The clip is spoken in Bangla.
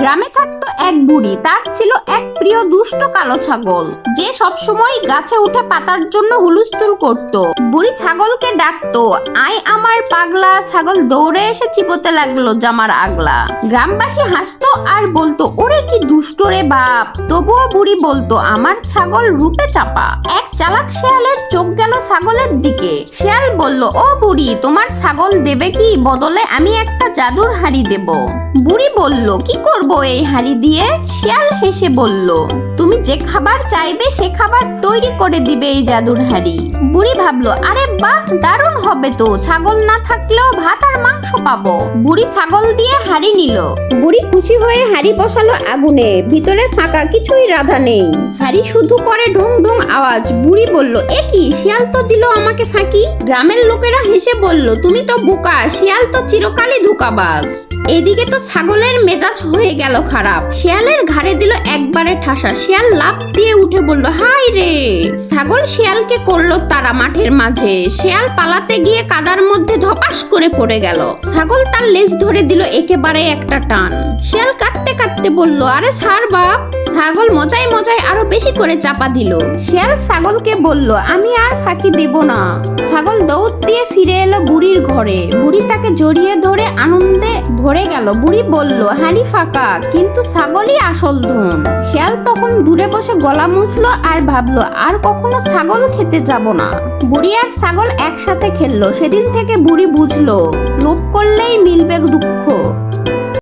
গ্রামে থাকতো এক বুড়ি, তার ছিল এক প্রিয় দুষ্ট কালো ছাগল। যে সব সময় গাছে উঠে পাতার জন্য হুলুস্থুল করত। বুড়ি ছাগলকে ডাকতো, আয় আমার পাগলা ছাগল, দৌড়ে এসে চিপতে লাগল জামার আগলা। গ্রামবাসী হাসতো আর বলতো, ওরে কি দুষ্ট রে বাপ, তবুও বুড়ি বলতো, আমার ছাগল রূপে চাপা। এক চালাক শেয়ালের চোখ গেল ছাগলের দিকে। শেয়াল বলল, ও বুড়ি, তোমার ছাগল দেবে কি? বদলে আমি একটা জাদুর হাড়ি দেব। বুড়ি বলল, কি করব এই হাড়ি দিয়ে? শেয়াল হেসে বলল তুমি যে খাবার চাইবে সে খাবার তৈরি করে দিবে এই জাদুর হাড়ি। বুড়ি ভাবলো আরে বাহ দারুণ হবে তো। ছাগল না থাকলেও ভাত আর মাংস পাবো। বুড়ি ছাগল দিয়ে হাড়ি নিল। বুড়ি খুশি হয়ে হাড়ি বসালো আগুনে। ভিতরে ফাঁকা কিছুই রাধা নেই। হাড়ি শুধু করে ঢং ঢং আওয়াজ। বুড়ি বলল এ কি শিয়াল তো দিল আমাকে ফাঁকি? গ্রামের লোকেরা হেসে বলল তুমি তো বোকা শিয়াল তো চিরকালই ধোকাবাজ। এদিকে তো ছাগলের মেজাজ হয়ে গেল খারাপ। শিয়ালের ঘাড়ে দিল একবারে ঠাসা। শিয়াল লাফ দিয়ে উঠে বলল হাই রে! ছাগল শিয়ালকে করল তারা মাঠের মাঝে। শিয়াল পালাতে গিয়ে কাদার মধ্যে ধপাস করে পড়ে গেল। ছাগল তার লেজ ধরে দিল একেবারে একটা টান। শিয়াল কাঁদতে কাঁদতে বলল, আরে ছাড় বাপ! ছাগল মজায় মজায় আরও বেশি করে চাপা দিল। শিয়াল ছাগলকে বলল, আমি আর ফাঁকি দেব না। ছাগল দৌড় দিয়ে ফিরে এলো বুড়ির ঘরে। বুড়ি তাকে জড়িয়ে ধরে আনন্দে ভরে গেল, বুড়ি বলল, হাঁড়ি ফাঁকা, কিন্তু ছাগলই আসল ধন। শিয়াল তখন দূরে বসে গলা মুছলো আর ভাবলো, আর কখনো ছাগল খেতে যাব না। বুড়ি আর ছাগল একসাথে খেললো। সেদিন থেকে বুড়ি বুঝলো, লোভ করলেই মিলবে দুঃখ।